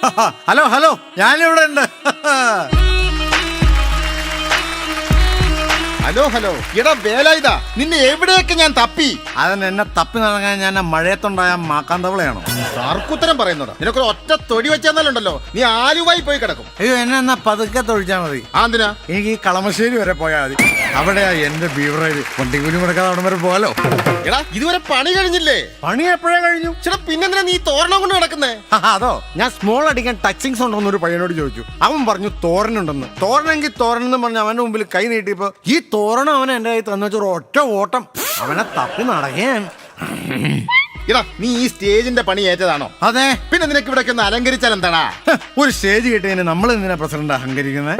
Hello hello ഞാനിവിടെ ഉണ്ട്. Hello hello. എടാ വേലായുധ നിന്നെ എവിടെയൊക്കെ ഞാൻ തപ്പി? അതിന് എന്നെ തപ്പി നടങ്ങാൻ ഞാൻ ആ മഴയത്തുണ്ടായ മാക്കാന്തവളയാണോ? ആർക്കുത്തരം പറയുന്നതാ നിനക്കൊരു ഒറ്റ തൊടി വെച്ചാന്നല്ലോ നീ ആലുവായി പോയി കിടക്കും. അയ്യോ എന്നെ എന്നാ പതുക്കെ തൊഴിച്ചാൽ മതി. ആ എന്തിനാ? എനിക്ക് ഈ കളമശ്ശേരി വരെ പോയാൽ മതി. അവിടെയാ എന്റെ ബീവറേജ് വണ്ടിക്കൂലി മുടക്കാതെ അവിടെ വരെ പോകാലോ? എടാ ഇതുവരെ പണി കഴിഞ്ഞില്ലേ? പണി എപ്പോഴേ കഴിഞ്ഞു? ചേട്ടാ പിന്നെന്തിനാ നീ തോരണം കൊണ്ട് നടക്കുന്നേ? ആ, അതോ? ഞാൻ സ്മോൾ അടിക്കാൻ ടച്ചിങ്സ് ഉണ്ടോന്ന് ഒരു പയ്യനോട് ചോദിച്ചു. അവൻ പറഞ്ഞു തോരനുണ്ടെന്ന്. തോരനെങ്കിൽ തോരണെന്ന് പറഞ്ഞ പറഞ്ഞ് അവന്റെ മുമ്പിൽ കൈ നീട്ടിയപ്പോ ഈ തോരണം അവൻ എന്റെ കൈ തന്നു വെച്ചൊരു ഒറ്റ ഓട്ടം. അവനെ തപ്പി നടക്കാൻ എടാ നീ ഈ സ്റ്റേജിന്റെ പണി ഏറ്റതാണോ? അതെ. പിന്നെ നിനക്ക് ഇവിടെ ഒന്ന് അലങ്കരിച്ചാൽ എന്താടാ ഹ്, ഒരു സ്റ്റേജ് കിട്ടിയതിന് നമ്മൾ എന്തിനാ പ്രസിഡന്റ് അഹങ്കരിക്കുന്നത്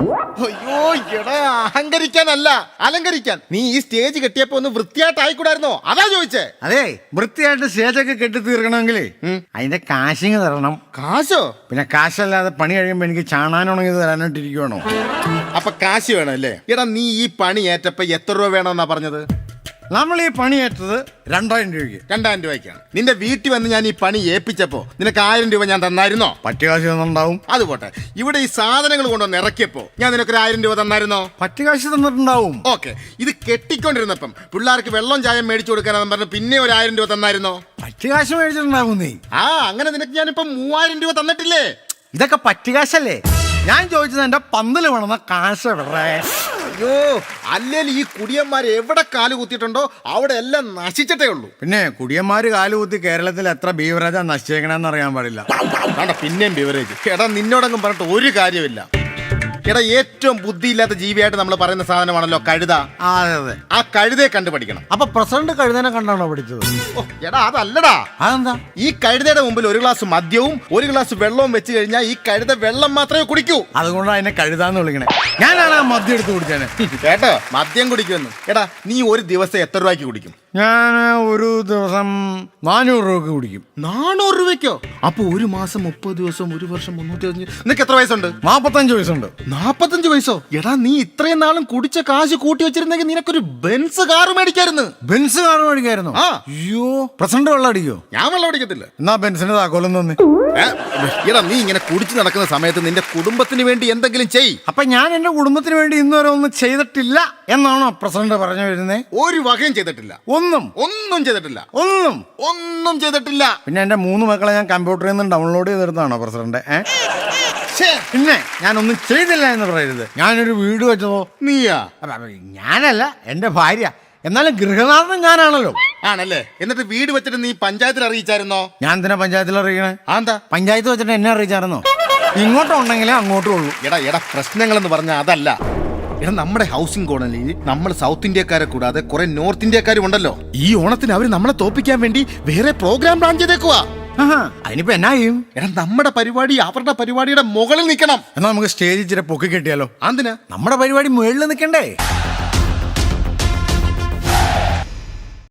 അയ്യോ എടാ അഹങ്കരിക്കാനല്ല അലങ്കരിക്കാൻ. നീ ഈ സ്റ്റേജ് കെട്ടിയപ്പോ ഒന്ന് വൃത്തിയായിട്ട് ആയിക്കൂടായിരുന്നോ അതാ ചോദിച്ചേ. അതെ വൃത്തിയായിട്ട് സ്റ്റേജൊക്കെ കെട്ടി തീർക്കണമെങ്കിലേ അതിന്റെ കാശിങ് തരണം. കാശോ? പിന്നെ കാശല്ലാതെ പണി കഴിയുമ്പോ എനിക്ക് ചാണാനുണങ്ങി തരാനായിട്ടിരിക്കുവാണോ? അപ്പൊ കാശ് വേണം അല്ലേ എടാ നീ ഈ പണി ഏറ്റപ്പോ എത്ര രൂപ വേണമെന്നാ പറഞ്ഞത്? നമ്മൾ ഈ പണിയേറ്റത് രണ്ടായിരം രൂപയ്ക്ക്. രണ്ടായിരം രൂപയ്ക്കാണ്. നിന്റെ വീട്ടിൽ വന്ന് ഞാൻ ഈ പണി ഏൽപ്പിച്ചപ്പോ നിനക്ക് ആയിരം രൂപ ഞാൻ തന്നായിരുന്നോ? പട്ടികാശി കാശ് തന്നിട്ടുണ്ടാവും അത് പോട്ടെ. ഇവിടെ ഈ സാധനങ്ങൾ കൊണ്ടുവന്ന് ഇറക്കിയപ്പോ ഞാൻ നിനക്കൊരു ആയിരം രൂപ തന്നായിരുന്നോ? പട്ടികാശി കാശ് തന്നിട്ടുണ്ടാവും ഓക്കെ. ഇത് കെട്ടിക്കൊണ്ടിരുന്നപ്പം പിള്ളേർക്ക് വെള്ളം ചായം മേടിച്ചു കൊടുക്കാനെന്ന് പറഞ്ഞ് പിന്നെ ഒരു ആയിരം രൂപ തന്നായിരുന്നോ? പറ്റിയ കാശ് മേടിച്ചിട്ടുണ്ടാവും നീ. ആ അങ്ങനെ നിനക്ക് ഞാനിപ്പോ മൂവായിരം രൂപ തന്നിട്ടില്ലേ? ഇതൊക്കെ പറ്റിയ കാശല്ലേ ഞാൻ ചോദിച്ചത് എന്റെ പന്തൽ വേണമെന്ന കാശ് അയ്യോ അല്ലെങ്കിൽ ഈ കുടിയന്മാർ എവിടെ കാൽ കുത്തിയിട്ടുണ്ടോ അവിടെ എല്ലാം നശിച്ചിട്ടേ ഉള്ളൂ. പിന്നെ കുടിയന്മാര് കാലുകുത്തി കേരളത്തിൽ എത്ര ബീവറേജാ നശിച്ചേക്കണെന്ന് അറിയാൻ പാടില്ല. വേണ്ട പിന്നെയും ബീവറേജ്. എടാ നിന്നോടങ്ങും പറഞ്ഞിട്ട് ഒരു കാര്യമില്ല. എടാ ഏറ്റവും ബുദ്ധിയില്ലാത്ത ജീവിയായിട്ട് നമ്മൾ പറയുന്ന സാധനമാണല്ലോ കഴുത. ആ അതെ അതെ. ആ കഴുതയെ കണ്ടുപഠിക്കണം. അപ്പൊ പ്രസിഡന്റ് കഴുതനെ കണ്ടാണോ പഠിച്ചത്? ഓ, എടാ അതല്ലടാ. അതെന്താ? ഈ കഴുതയുടെ മുമ്പിൽ ഒരു ഗ്ലാസ് മദ്യവും ഒരു ഗ്ലാസ് വെള്ളവും വെച്ച് കഴിഞ്ഞാൽ ഈ കഴുത വെള്ളം മാത്രമേ കുടിക്കൂ. അതുകൊണ്ടാണ് അതിനെ കഴുതാന്ന് വിളിക്കണേ. ഞാനാണ് ആ മദ്യം എടുത്ത് കുടിച്ചേനെ. കേട്ടോ? മദ്യം കുടിക്കുമെന്ന്. എടാ നീ ഒരു ദിവസം എത്ര രൂപയ്ക്ക് കുടിക്കും? ഞാൻ ഒരു ദിവസം നാനൂറ് രൂപക്ക് കുടിക്കും. നാനൂറ് രൂപയ്ക്കോ? അപ്പൊ ഒരു മാസം മുപ്പത് ദിവസം ഒരു വർഷം മുന്നൂറ്റി അഞ്ച്. നിനക്ക് എത്ര വയസ്സുണ്ട്? നാപ്പത്തഞ്ച് വയസ്സുണ്ട്. നാപ്പത്തഞ്ച് വയസ്സോ? എടാ നീ ഇത്രയും നാളും കുടിച്ച കാശ് കൂട്ടി വെച്ചിരുന്നെങ്കിൽ നിനക്കൊരു ബെൻസ് കാർ മേടിക്കായിരുന്നു. ബെൻസ് കാർ മേടിക്കായിരുന്നു? ആ. അയ്യോ പ്രസിഡന്റ് വെള്ളം അടിക്കോ? ഞാൻ വെള്ളം അടിക്കത്തില്ല. എന്നാ ബെൻസിന്റെ താക്കോലം തന്നെ. എടാ നീ ഇങ്ങനെ കുടിച്ചു നടക്കുന്ന സമയത്ത് നിന്റെ കുടുംബത്തിന് വേണ്ടി എന്തെങ്കിലും ചെയ്. അപ്പൊ ഞാൻ എന്റെ കുടുംബത്തിന് വേണ്ടി ഇന്നുവരെ ഒന്നും ചെയ്തിട്ടില്ല എന്നാണോ പ്രസിഡന്റ് പറഞ്ഞു വരുന്നത് ഒരു വകയും ചെയ്തിട്ടില്ല. ഒന്നും. ഒന്നും ചെയ്തിട്ടില്ല. ഒന്നും. ഒന്നും ചെയ്തിട്ടില്ല. പിന്നെ എന്റെ മൂന്ന് മക്കളെ ഞാൻ കമ്പ്യൂട്ടറിൽ നിന്ന് ഡൗൺലോഡ് ചെയ്തെടുത്താണോ പ്രസിഡന്റ്? പിന്നെ ഞാനൊന്നും ചെയ്തില്ല എന്ന് പറയരുത്. ഞാനൊരു വീട് വെച്ചതോ നീയാ? ഞാനല്ല എന്റെ ഭാര്യ. എന്നാലും ഗൃഹനാഥൻ ഞാനാണല്ലോ. ആണല്ലേ? എന്നിട്ട് വീട് വെച്ചിട്ട് നീ പഞ്ചായത്തിൽ അറിയിച്ചായിരുന്നോ? ഞാൻ എന്തിനാ പഞ്ചായത്തിൽ അറിയിക്കണേ? ആന്താ എന്താ? പഞ്ചായത്ത് വെച്ചിട്ട് എന്നെ അറിയിച്ചായിരുന്നോ? ഇങ്ങോട്ടുണ്ടെങ്കിലേ അങ്ങോട്ടും ഉള്ളൂ എടാ എടാ പ്രശ്നങ്ങൾ എന്ന് പറഞ്ഞാൽ അതല്ല. എടാ നമ്മുടെ ഹൗസിംഗ് കോളനിയിൽ നമ്മൾ സൗത്ത് ഇന്ത്യക്കാരെ കൂടാതെ കുറെ നോർത്ത് ഇന്ത്യക്കാരും ഉണ്ടല്ലോ. ഈ ഓണത്തിന് അവർ നമ്മളെ തോപ്പിക്കാൻ വേണ്ടി വേറെ പ്രോഗ്രാം പ്ലാൻ ചെയ്തേക്കുവാ. ആഹാ, അതിനിപ്പോ എന്നാ ചെയ്യും? എടാ നമ്മുടെ പരിപാടി അവരുടെ പരിപാടിയുടെ മുകളിൽ നിൽക്കണം. എന്നാ നമുക്ക് സ്റ്റേജിൽ ഇച്ചിരി പൊക്കി കെട്ടിയാലോ? അതിന് നമ്മുടെ പരിപാടി മുകളിൽ നിൽക്കണ്ടേ?